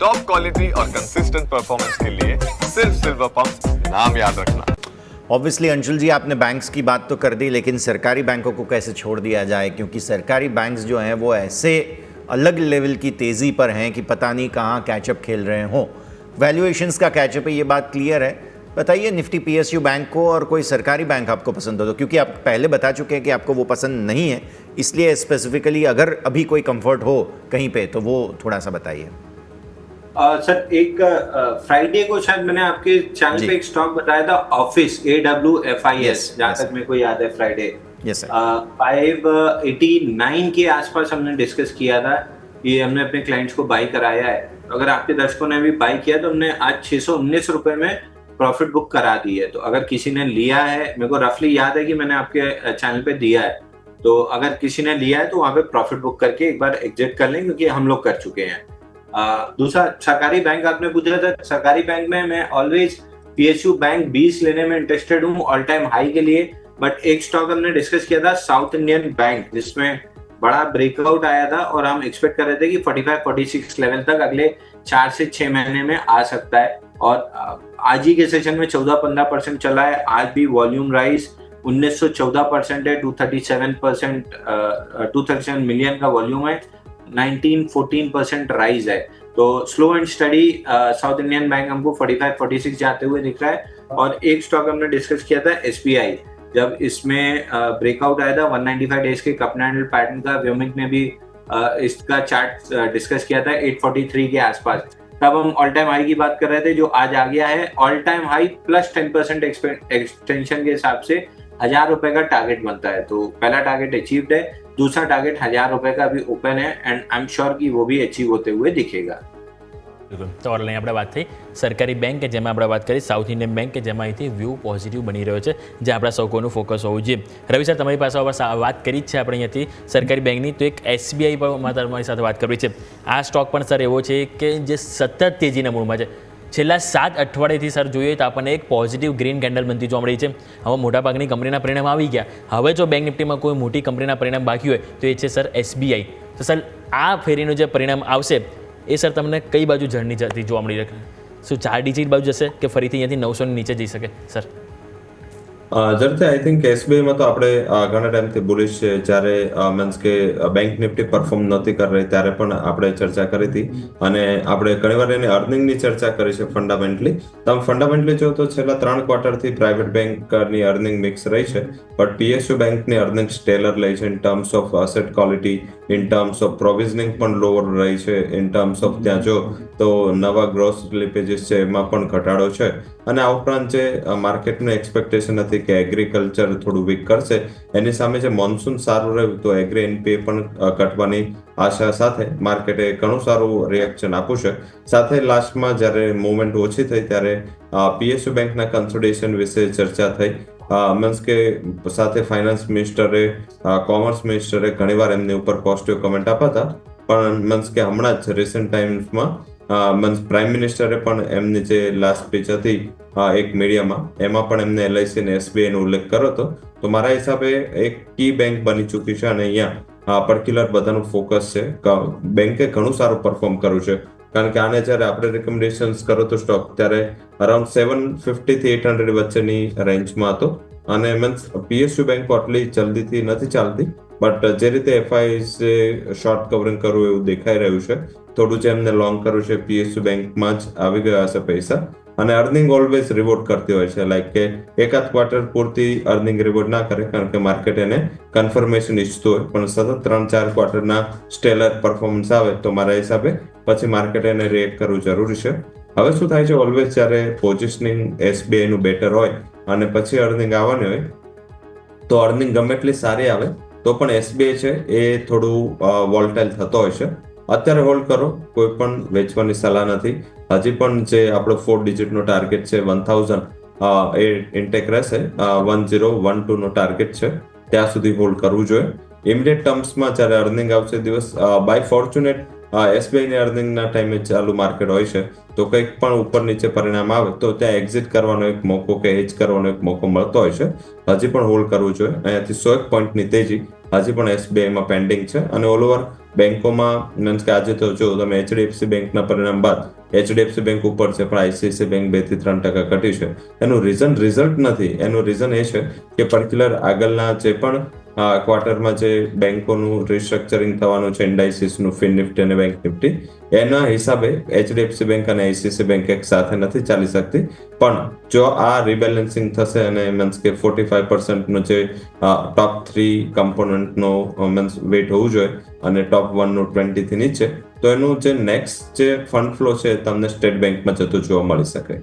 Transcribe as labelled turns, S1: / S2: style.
S1: Top quality और consistent performance के लिए सिर्फ़ सिल्वर पंप नाम याद रखना।
S2: ऑब्वियसली अंशुल जी, आपने बैंक्स की बात तो कर दी, लेकिन सरकारी बैंकों को कैसे छोड़ दिया जाए? क्योंकि सरकारी बैंक्स जो हैं, वो ऐसे अलग लेवल की तेज़ी पर हैं कि पता नहीं कहाँ कैचअप खेल रहे हों। वैल्यूएशंस का कैचअप है, ये बात क्लियर है। बताइए, निफ्टी पीएसयू बैंक को और कोई सरकारी बैंक आपको पसंद हो तो क्योंकि आप पहले बता चुके हैं कि आपको वो पसंद नहीं है, इसलिए स्पेसिफिकली अगर अभी कोई कंफर्ट हो कहीं पे तो वो थोड़ा सा बताइए।
S3: सर एक फ्राइडे को शायद मैंने आपके चैनल पे एक स्टॉक बताया था Awfis A W F
S2: I
S3: S जहाँ तक मेरे को याद है फ्राइडे फाइव एटी नाइन के आसपास हमने डिस्कस किया था ये हमने अपने क्लाइंट्स को बाई कराया है। अगर आपके दर्शकों ने भी बाई किया तो हमने आज छह सौ उन्नीस रुपए में प्रॉफिट बुक करा दी है। तो अगर किसी ने लिया है मेरे को रफली याद है कि मैंने आपके चैनल पे दिया है। तो अगर किसी ने लिया है तो वहाँ पे प्रॉफिट बुक करके एक बार एग्जिट कर लें क्योंकि हम लोग कर चुके हैं। दूसरा, सरकारी बैंक आपने पूछा था, सरकारी बैंक में मैं ऑलवेज पीएसयू बैंक 20 लेने में इंटरेस्टेड हूँ ऑल टाइम हाई के लिए बट एक स्टॉक हमने डिस्कस किया था साउथ इंडियन बैंक जिसमें बड़ा ब्रेकआउट आया था और हम एक्सपेक्ट कर रहे थे कि 45 46 लेवल तक अगले चार से छह महीने में आ सकता है। और आज ही के सेशन में 14 15 परसेंट चला है, आज भी वॉल्यूम राइज 1914 परसेंट है 237 परसेंट टू मिलियन का वॉल्यूम है। 19 14 परसेंट राइज है। तो slow and steady South Indian bank हमको 45 46 जाते हुए दिख रहा है और एक स्टॉक हमने डिस्कस किया था एसबीआई जब इसमें ब्रेकआउट आया था 195 डेज़ के कप हैंडल पैटर्न का व्योमिक ने भी अ, इसका चार्ट डिस्कस किया था 843 के आसपास। तब हम ऑल टाइम हाई की बात कर रहे थे जो आज आ गया है all time high plus ten percent extension के हिसाब से हजार रुपए का टारगेट बनता है तो पहला टारगेट अचीव्ड है दूसरा टारगेट हजार रुपए का अभी ओपन है एंड आई एम श्योर कि वो भी अचीव होते हुए दिखेगा
S4: બિલકુલ તો ઓનલાઈન આપણે વાત થઈ સરકારી બેંક કે જેમાં આપણે વાત કરી સાઉથ ઇન્ડિયન બેંક કે જેમાં અહીંથી વ્યૂ પોઝિટિવ બની રહ્યો છે જે આપણા સૌકોનું ફોકસ હોવું જોઈએ રવિ સર તમારી પાસે હવે સા- વાત કરી જ છે આપણે અહીંયાથી સરકારી બેંકની તો એક એસબીઆઈ પર મારે તમારી સાથે વાત કરવી છે આ સ્ટોક પણ સર એવો છે કે જે સતત તેજીના મૂળમાં છે છેલ્લા સાત અઠવાડિયેથી સર, જોઈએ તો આપણને એક પોઝિટિવ ગ્રીન કેન્ડલ બનતી જોવા મળી છે. હવે મોટાભાગની કંપનીના પરિણામ આવી ગયા. હવે જો બેંક નિફ્ટીમાં કોઈ મોટી કંપનીના પરિણામ બાકી હોય, તો એ છે સર એસબીઆઈ તો સર, આ ફેરીનું જે પરિણામ આવશે, એ સર તમને કઈ બાજુ જર્ની જતી જોવા મળી રહે? શું ચાર ડિજિટ બાજુ જશે કે ફરીથી અહીંયાથી નવસોની નીચે જઈ શકે? સર.
S5: જરૂરથી આઈ થિંક એસબીઆઈમાં તો આપણે ઘણા ટાઈમથી બોલીશ છે. જ્યારે મીન્સ કે બેંક નિફ્ટી પરફોર્મ નહોતી કરી રહી, ત્યારે પણ આપણે ચર્ચા કરી હતી. અને આપણે ઘણીવાર એની અર્નિંગની ચર્ચા કરી છે ફંડામેન્ટલી તમે ફંડામેન્ટલી જો તો છેલ્લા ત્રણ ક્વાર્ટરથી પ્રાઇવેટ બેંકની અર્નિંગ મિક્સ રહી છે. બટ પીએસયુ બેંકની અર્નિંગ સ્ટેલર રહી છે in terms of asset quality in terms of provisioning પણ લોઅર રહી છે. ઇન ટર્મ્સ ઓફ ત્યાં જો, તો નવા ગ્રોસ સ્લિપેજીસ છે, એમાં પણ ઘટાડો છે. અને આ ઉપરાંત જે માર્કેટનું એક્સપેક્ટેશન હતી કે એગ્રીકલ્ચર થોડું વીક કરશે. એની સામે જે મોન્સૂન સારું રહ્યું તો એગ્રી એનપીએ પણ ઘટવાની આશા સાથે માર્કેટે ઘણું સારું રિએક્શન આપ્યું છે. સાથે લાસ્ટમાં જ્યારે મુવમેન્ટ ઓછી થઈ ત્યારે પીએસયુ બેંકના કન્સોલિડેશન વિશે ચર્ચા થઈ. મીન્સ કે સાથે ફાઇનાન્સ મિનિસ્ટરે કોમર્સ મિનિસ્ટરે ઘણીવાર એમની ઉપર પોઝિટિવ કમેન્ટ આપ્યા હતા. પણ મીન્સ કે હમણાં જ રિસન્ટ ટાઈમ્સમાં પ્રાઇમ મિનિસ્ટરે પણ એમની જે લાસ્ટ સ્પીચ હતી એક મીડિયામાં, એમાં પણ એમને એલઆઈસી અને એસબીઆઈ નો ઉલ્લેખ કર્યો હતો. તો મારા હિસાબે એક કી બેંક બની ચૂકી છે અને અહીંયા પર્ટિક્યુલર બધાનું ફોકસ છે. બેંકે ઘણું સારું પરફોર્મ કર્યું છે. કારણ કે આને જ્યારે આપણે રેકમેન્ડેશન્સ કરો તો સ્ટોક ત્યારે અરાઉન્ડ સેવન ફિફ્ટી થી એટ હંડ્રેડ વચ્ચેની રેન્જમાં હતો. અને મીન્સ પીએસયુ બેંકો આટલી જલ્દીથી નથી ચાલતી બટ જે રીતે એફઆઈ શોર્ટ કવરિંગ કરવું એવું દેખાઈ રહ્યું છે થોડું જે એમને લોંગ કરવું છે પીએસયુ બેંકમાં જ આવી ગયા હશે પૈસા. અને અર્નિંગ ઓલવેઝ રિવોર્ડ કરતી હોય છે. લાઈક કે એકાદ ક્વાર્ટર પૂરતી અર્નિંગ રિવોર્ડ ના કરે, કારણ કે માર્કેટ એને કન્ફર્મેશન ઈચ્છતું હોય. પણ સતત ત્રણ, ચાર ક્વાર્ટરના સ્ટેલર પરફોર્મન્સ આવે તો મારા હિસાબે પછી માર્કેટ એને રિએક્ટ કરવું જરૂરી છે. હવે શું થાય છે? ઓલવેઝ જ્યારે પોઝિશનિંગ એસબીઆઈ નું બેટર હોય અને પછી અર્નિંગ આવવાની હોય, તો અર્નિંગ ગમે એટલી સારી આવે, તો પણ એસબીઆઈ છે એ થોડું વોલ્ટાઇલ થતો હોય છે. અત્યારે હોલ્ડ કરો, કોઈ પણ વેચવાની સલાહ નથી. હજી પણ જે આપણો ફોર ડિજિટનો ટાર્ગેટ છે વન થાઉઝન્ડ એ ઇન્ટેક રહેશે. વન ઝીરો વન ટુ નો ટાર્ગેટ છે. ત્યાં સુધી હોલ્ડ કરવું જોઈએ. ઇમિડિયેટ ટર્મ્સમાં જ્યારે અર્નિંગ આવશે દિવસ બાય ફોર્ચ્યુનેટ એસબીઆઈની અર્નિંગના ટાઈમે ચાલુ માર્કેટ હોય છે, તો કંઈક પણ ઉપર નીચે પરિણામ આવે, તો ત્યાં એક્ઝિટ કરવાનો એક મોકો કે હેજ કરવાનો એક મોકો મળતો હોય છે. હજી પણ હોલ્ડ કરવું જોઈએ. અહીંયાથી સો એક પોઈન્ટની તેજી હજી પણ એસબીઆઈમાં પેન્ડિંગ છે. અને ઓલ ઓવર બેંકોમાં મીન્સ કે આજે તો જો તમે એચડીએફસી બેંકના પરિણામ બાદ એચડીએફસી બેંક ઉપર છે, પણ આઈસીઆઈસી બેંક બેથી ત્રણ ટકા ઘટી છે. એનું રીઝન રિઝલ્ટ નથી. એનું રીઝન એ છે કે પર્ટિક્યુલર આગળના જે પણ ક્વાર્ટરમાં જે બેંકોનું રિસ્ટ્રક્ચરિંગ થવાનું છે ઇન્ડાઇસીસનું ફિન નિફ્ટી અને બેંક નિફ્ટી એના હિસાબે એચડીએફસી બેંક અને આઈસીઆઈસી બેંક એક સાથે નથી ચાલી શકતી. પણ જો આ રિબેલેન્સિંગ થશે અને મીન્સ કે ફોર્ટી ફાઈવ પર્સન્ટનો જે ટોપ થ્રી કમ્પોનન્ટનો મીન્સ વેટ હોવું જોઈએ અને ટોપ વનનું ટ્વેન્ટીથી નીચે. તો એનું જે નેક્સ્ટ જે ફંડ ફ્લો છે તમને સ્ટેટ બેંકમાં જતું જોવા મળી શકે.